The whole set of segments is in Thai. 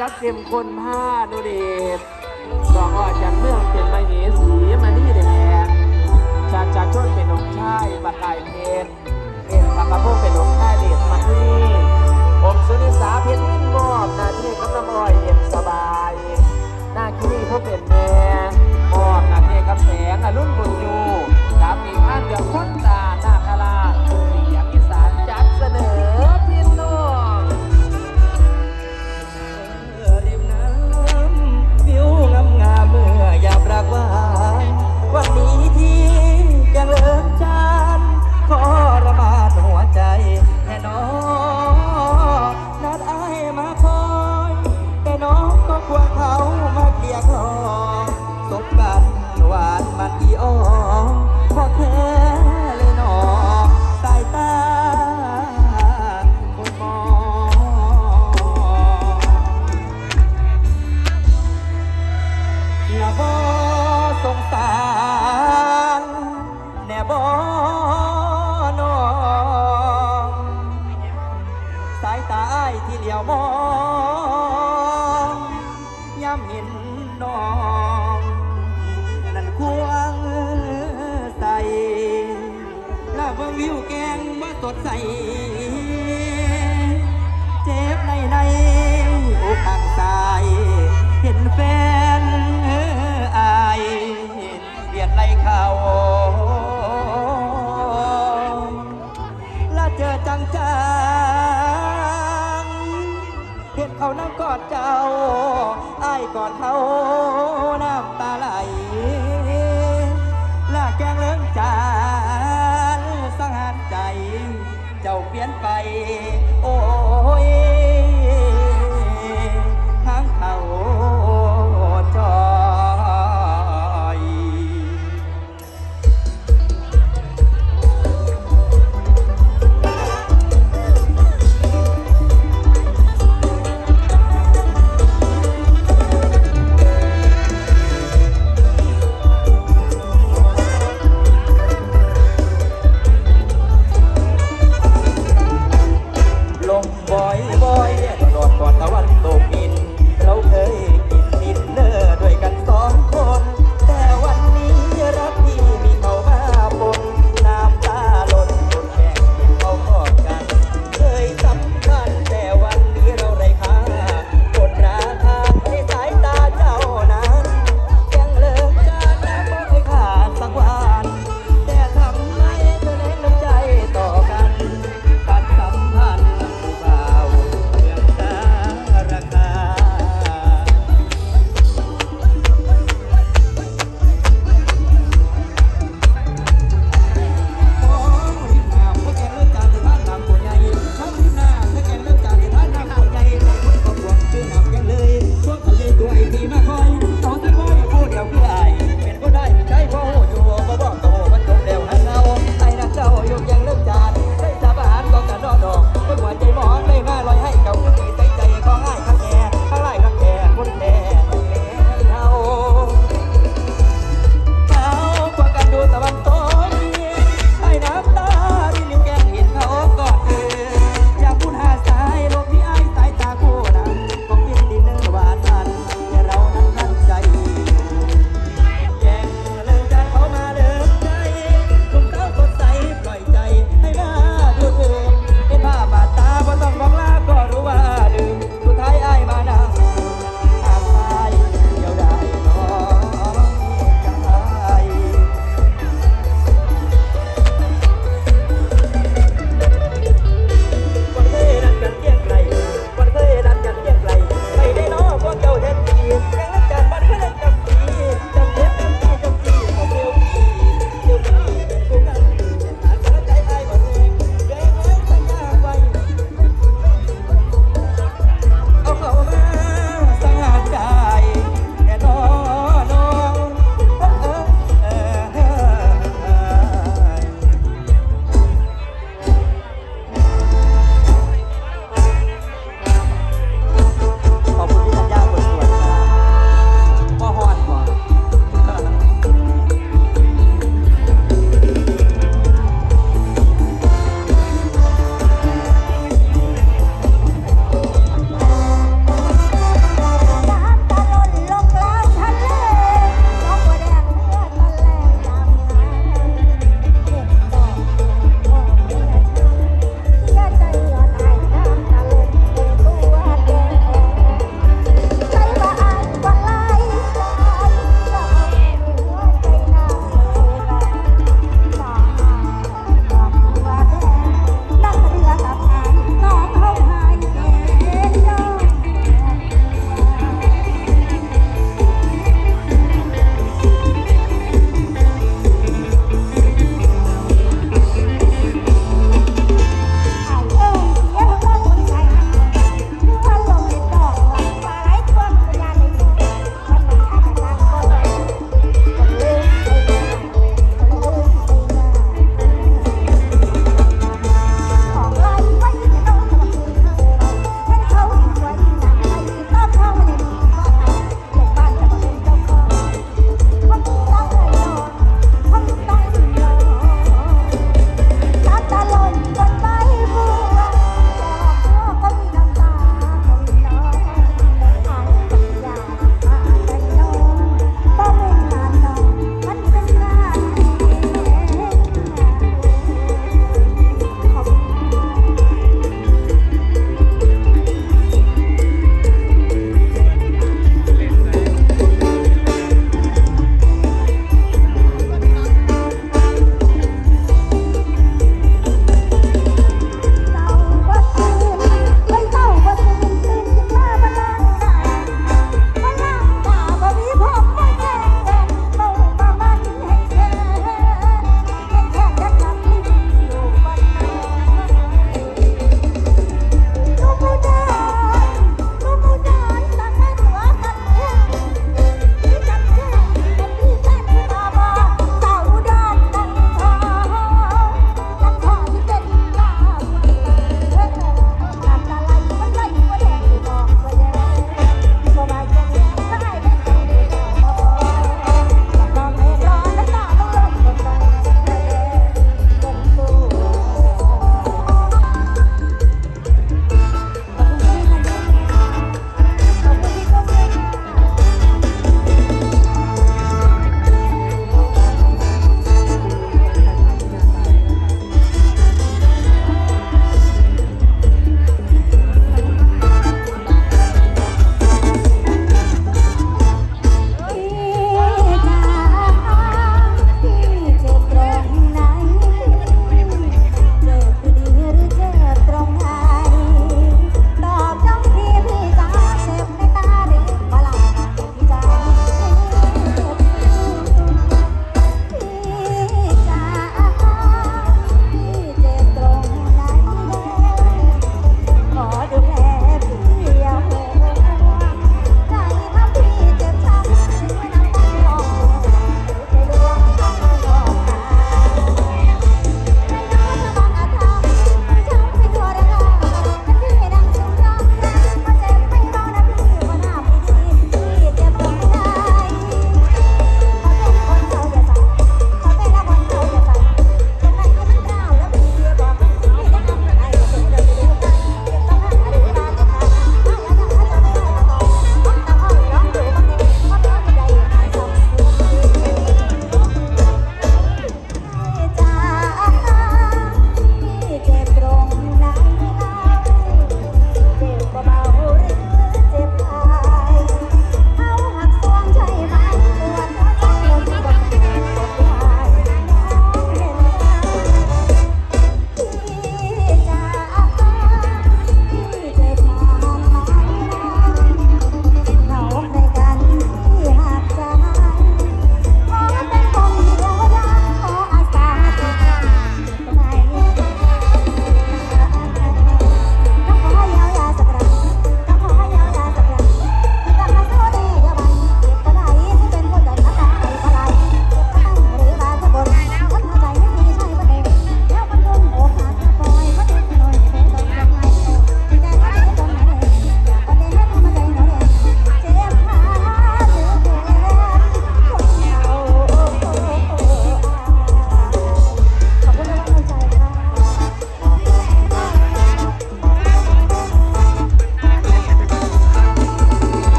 ก็เข้มคนผ้าดูดิ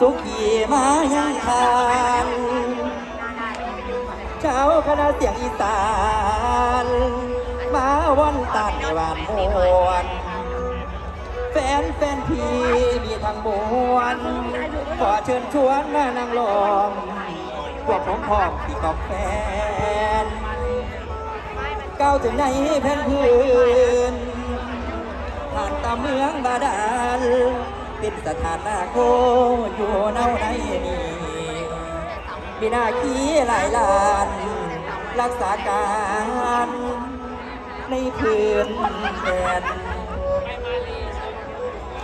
สุขีมายังทานเจ้าคณะเสียงอีสาน มาวันตัดวานมวนแฟนแฟนพี่มีทั้งมวลขอเชิญชวนมานางลองพวกผมพร้อมที่กอบแฟนก้าวถึงในแผ่นพื้นผ่านตาเมืองบาดาล เป็นสถานนาโคอยู่เน่าในนี้มีหน้าขี้หลายล้าน รักษาการในพื้นแดน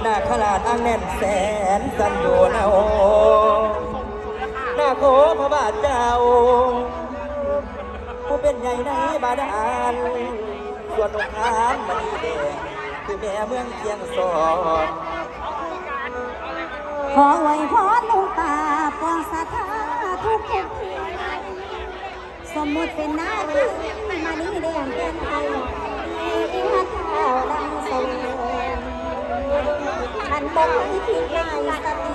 หน้าขลาดอ่างแน่นแสนสันโยนาโอหน้าโคพระบาทเจ้า ผู้เป็นใหญ่ในบาดาลส่วนองค์น้ำมันแดงคือแม่เมืองเคียงสอน ขอไว้พรหลวงตาปวงศรัทธาทุกทุกทีสมมุติเป็นหน้าที่มานีเรียงแก่นไทยมีพระเท้าดังสงขันบอกให้ทิ้งนายสติ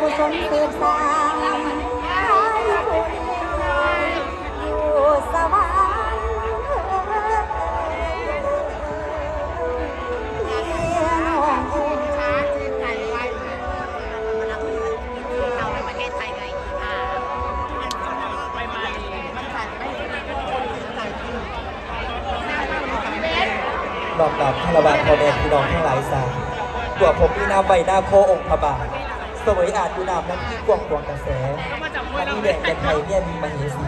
กุศลเสพสางให้คนอยู่สวรรค์เพียงน้องเอ๋ยช้าชื่นใจไหว้พระมันเอาเอาในประเทาไปมามันสั่นไม่คนสั่นจริงดอกดาบคารวะพ่อแม่พี่น้องทั้งหลายสาตัวผมมีนามใบหน้าโคองค์พระบาท สวยอาจอยู่นามนั้นที่กวางกวางกระแสอันนี้แดงเป็นไทยเนี่ยมีมเหสี